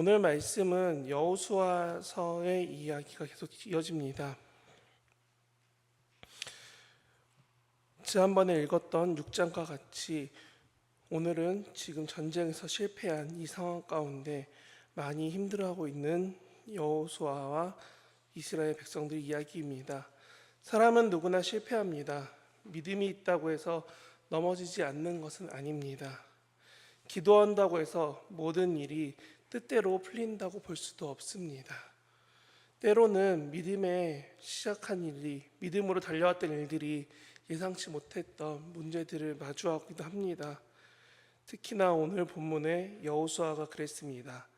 오늘 말씀은 여호수아서의 이야기가 계속 이어집니다. 지난번에 읽었던 6장과 같이 오늘은 지금 전쟁에서 실패한 이 상황 가운데 많이 힘들어하고 있는 여호수아와 이스라엘 백성들 이야기입니다. 사람은 누구나 실패합니다. 믿음이 있다고 해서 넘어지지 않는 것은 아닙니다. 기도한다고 해서 모든 일이 뜻대로 풀린다고 볼 수도 없습니다. 때로는 믿음에 시작한 일이 믿음으로 달려왔던 일들이 예상치 못했던 문제들을 마주하기도 합니다. 특히나 오늘 본문의 여호수아가 그랬습니다.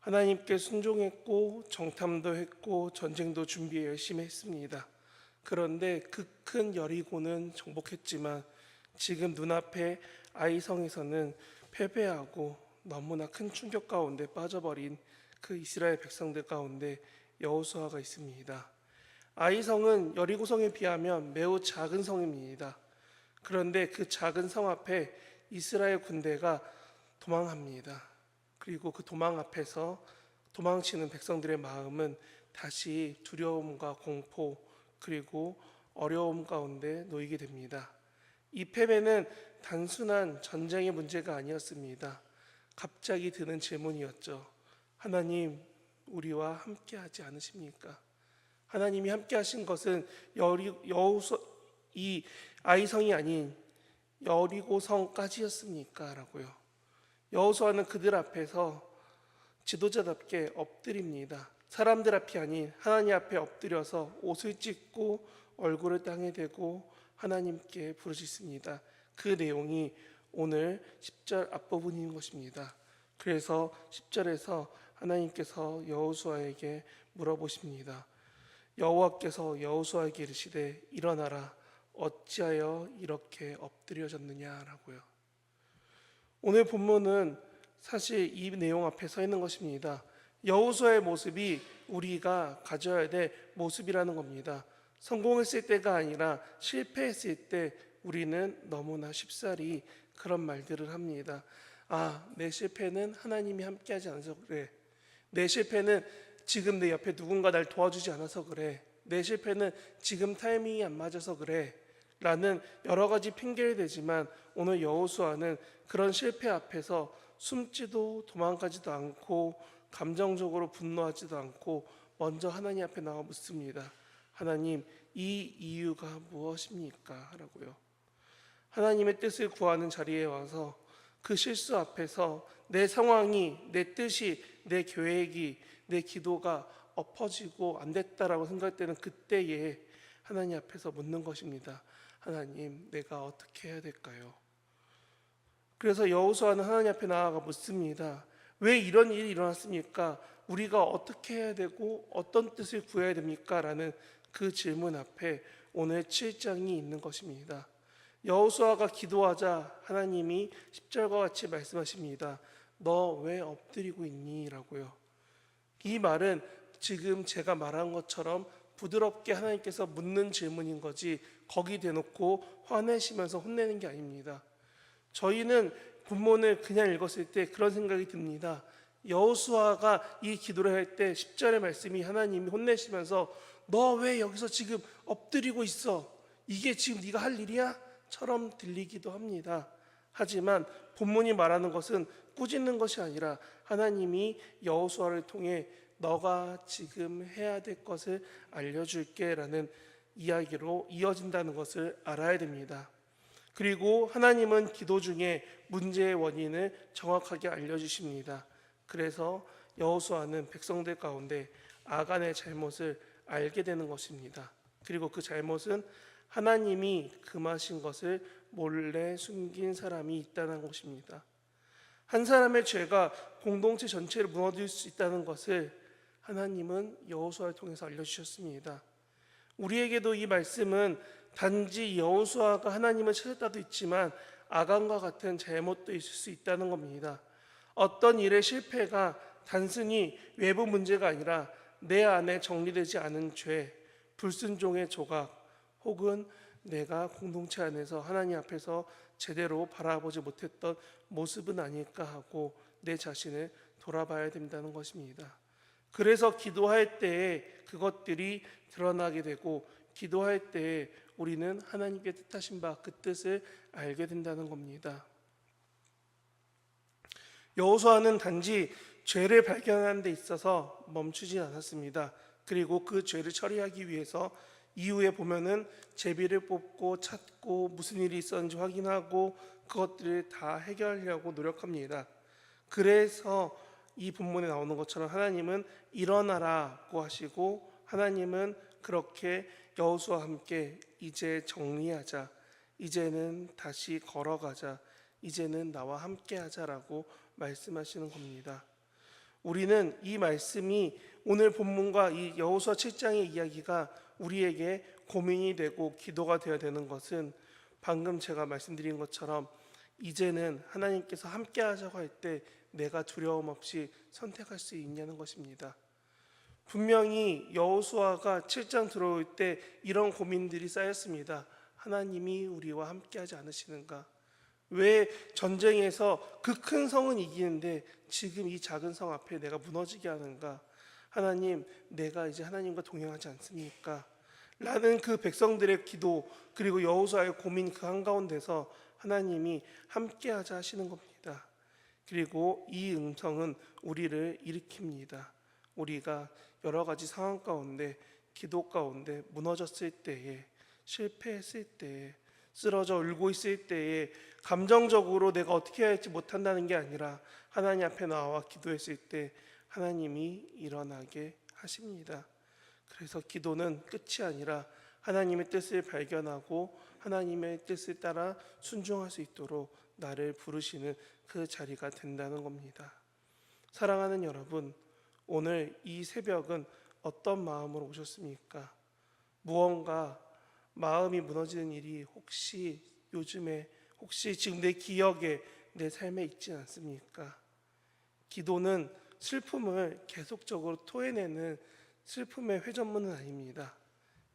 하나님께 순종했고 정탐도 했고 전쟁도 준비 열심히 했습니다. 그런데 그 큰 여리고는 정복했지만 지금 눈앞에 아이성에서는 패배하고 너무나 큰 충격 가운데 빠져버린 그 이스라엘 백성들 가운데 여호수아가 있습니다. 아이성은 여리고성에 비하면 매우 작은 성입니다. 그런데 그 작은 성 앞에 이스라엘 군대가 도망합니다. 그리고 그 도망 앞에서 도망치는 백성들의 마음은 다시 두려움과 공포 그리고 어려움 가운데 놓이게 됩니다. 이 패배는 단순한 전쟁의 문제가 아니었습니다. 갑자기 드는 질문이었죠. 하나님, 우리와 함께 하지 않으십니까? 하나님이 함께 하신 것은 여우서, 이 아이성이 아닌 여리고성까지였습니까? 라고요. 여호수아는 그들 앞에서 지도자답게 엎드립니다. 사람들 앞이 아닌 하나님 앞에 엎드려서 옷을 찢고 얼굴을 땅에 대고 하나님께 부르짖습니다. 그 내용이 오늘 10절 앞부분인 것입니다. 그래서 10절에서 하나님께서 여호수아에게 물어보십니다. 여호와께서 여호수아에게 이르시되 일어나라 어찌하여 이렇게 엎드려졌느냐라고요. 오늘 본문은 사실 이 내용 앞에 서 있는 것입니다. 여호수아의 모습이 우리가 가져야 될 모습이라는 겁니다. 성공했을 때가 아니라 실패했을 때 우리는 너무나 쉽사리 그런 말들을 합니다. 아, 내 실패는 하나님이 함께하지 않아서 그래. 내 실패는 지금 내 옆에 누군가 날 도와주지 않아서 그래. 내 실패는 지금 타이밍이 안 맞아서 그래. 라는 여러 가지 핑계를 대지만 오늘 여호수아는 그런 실패 앞에서 숨지도 도망가지도 않고 감정적으로 분노하지도 않고 먼저 하나님 앞에 나와 묻습니다. 하나님, 이 이유가 무엇입니까? 라고요. 하나님의 뜻을 구하는 자리에 와서 그 실수 앞에서 내 상황이, 내 뜻이, 내 계획이, 내 기도가 엎어지고 안 됐다라고 생각할 때는 그때에 하나님 앞에서 묻는 것입니다. 하나님, 내가 어떻게 해야 될까요? 그래서 여호수아는 하나님 앞에 나아가 묻습니다. 왜 이런 일이 일어났습니까? 우리가 어떻게 해야 되고 어떤 뜻을 구해야 됩니까? 라는 그 질문 앞에 오늘 7장이 있는 것입니다. 여호수아가 기도하자 하나님이 10절과 같이 말씀하십니다. 너 왜 엎드리고 있니? 라고요. 이 말은 지금 제가 말한 것처럼 부드럽게 하나님께서 묻는 질문인 거지 거기 대놓고 화내시면서 혼내는 게 아닙니다. 저희는 본문을 그냥 읽었을 때 그런 생각이 듭니다. 여호수아가 이 기도를 할 때 10절의 말씀이 하나님이 혼내시면서 너 왜 여기서 지금 엎드리고 있어? 이게 지금 네가 할 일이야? 처럼 들리기도 합니다. 하지만 본문이 말하는 것은 꾸짖는 것이 아니라 하나님이 여호수아를 통해 너가 지금 해야 될 것을 알려줄게라는 이야기로 이어진다는 것을 알아야 됩니다. 그리고 하나님은 기도 중에 문제의 원인을 정확하게 알려주십니다. 그래서 여호수아는 백성들 가운데 아간의 잘못을 알게 되는 것입니다. 그리고 그 잘못은 하나님이 금하신 것을 몰래 숨긴 사람이 있다는 것입니다. 한 사람의 죄가 공동체 전체를 무너뜨릴 수 있다는 것을 하나님은 여호수아를 통해서 알려주셨습니다. 우리에게도 이 말씀은 단지 여호수아가 하나님을 찾았다도 있지만 아간과 같은 잘못도 있을 수 있다는 겁니다. 어떤 일의 실패가 단순히 외부 문제가 아니라 내 안에 정리되지 않은 죄, 불순종의 조각, 혹은 내가 공동체 안에서 하나님 앞에서 제대로 바라보지 못했던 모습은 아닐까 하고 내 자신을 돌아봐야 된다는 것입니다. 그래서 기도할 때에 그것들이 드러나게 되고 기도할 때에 우리는 하나님께 뜻하신 바 그 뜻을 알게 된다는 겁니다. 여호수아는 단지 죄를 발견하는 데 있어서 멈추진 않았습니다. 그리고 그 죄를 처리하기 위해서 이후에 보면은 제비를 뽑고 찾고 무슨 일이 있었는지 확인하고 그것들을 다 해결하려고 노력합니다. 그래서 이 본문에 나오는 것처럼 하나님은 일어나라고 하시고 하나님은 그렇게 여호수와 함께 이제 정리하자. 이제는 다시 걸어가자. 이제는 나와 함께 하자라고 말씀하시는 겁니다. 우리는 이 말씀이 오늘 본문과 이 여호수아 7장의 이야기가 우리에게 고민이 되고 기도가 되어야 되는 것은 방금 제가 말씀드린 것처럼 이제는 하나님께서 함께 하자고 할 때 내가 두려움 없이 선택할 수 있냐는 것입니다. 분명히 여호수아가 7장 들어올 때 이런 고민들이 쌓였습니다. 하나님이 우리와 함께 하지 않으시는가? 왜 전쟁에서 그 큰 성은 이기는데 지금 이 작은 성 앞에 내가 무너지게 하는가? 하나님, 내가 이제 하나님과 동행하지 않습니까? 라는 그 백성들의 기도 그리고 여호수아의 고민 그 한가운데서 하나님이 함께 하자 하시는 겁니다. 그리고 이 음성은 우리를 일으킵니다. 우리가 여러 가지 상황 가운데 기도 가운데 무너졌을 때에 실패했을 때에 쓰러져 울고 있을 때에 감정적으로 내가 어떻게 해야 할지 못한다는 게 아니라 하나님 앞에 나와 기도했을 때 하나님이 일어나게 하십니다. 그래서 기도는 끝이 아니라 하나님의 뜻을 발견하고 하나님의 뜻을 따라 순종할 수 있도록 나를 부르시는 그 자리가 된다는 겁니다. 사랑하는 여러분, 오늘 이 새벽은 어떤 마음으로 오셨습니까? 무언가 마음이 무너지는 일이 혹시 요즘에 혹시 지금 내 기억에 내 삶에 있지 않습니까? 기도는 슬픔을 계속적으로 토해내는 슬픔의 회전문은 아닙니다.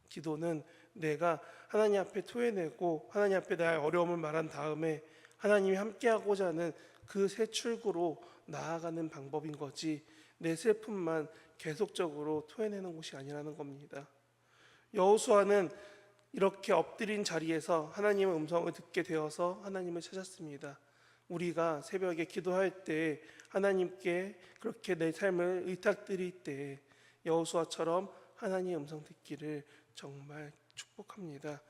기도는 내가 하나님 앞에 토해내고 하나님 앞에 나의 어려움을 말한 다음에 하나님이 함께하고자 하는 그 새 출구로 나아가는 방법인 거지 내 슬픔만 계속적으로 토해내는 곳이 아니라는 겁니다. 여호수아는 이렇게 엎드린 자리에서 하나님의 음성을 듣게 되어서 하나님을 찾았습니다. 우리가 새벽에 기도할 때 하나님께 그렇게 내 삶을 의탁드릴 때 여호수아처럼 하나님의 음성 듣기를 정말 축복합니다.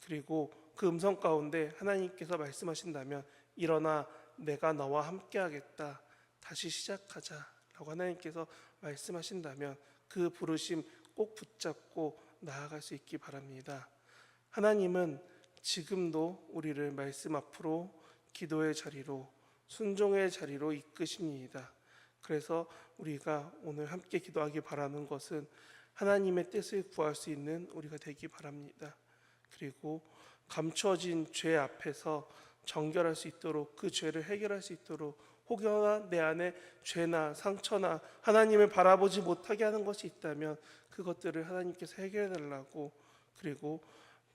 그리고 그 음성 가운데 하나님께서 말씀하신다면 일어나 내가 너와 함께 하겠다. 다시 시작하자라고 하나님께서 말씀하신다면 그 부르심 꼭 붙잡고 나아갈 수 있기 바랍니다. 하나님은 지금도 우리를 말씀 앞으로 기도의 자리로 순종의 자리로 이끄십니다. 그래서 우리가 오늘 함께 기도하기 바라는 것은 하나님의 뜻을 구할 수 있는 우리가 되기 바랍니다. 그리고 감춰진 죄 앞에서 정결할 수 있도록 그 죄를 해결할 수 있도록 혹여나 내 안에 죄나 상처나 하나님을 바라보지 못하게 하는 것이 있다면 그것들을 하나님께서 해결해 달라고 그리고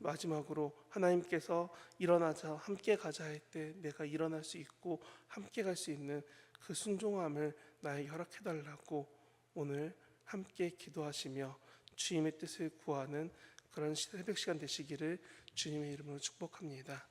마지막으로 하나님께서 일어나자 함께 가자 할 때 내가 일어날 수 있고 함께 갈 수 있는 그 순종함을 나에게 허락해 달라고 오늘 함께 기도하시며 주님의 뜻을 구하는 그런 새벽 시간 되시기를 주님의 이름으로 축복합니다.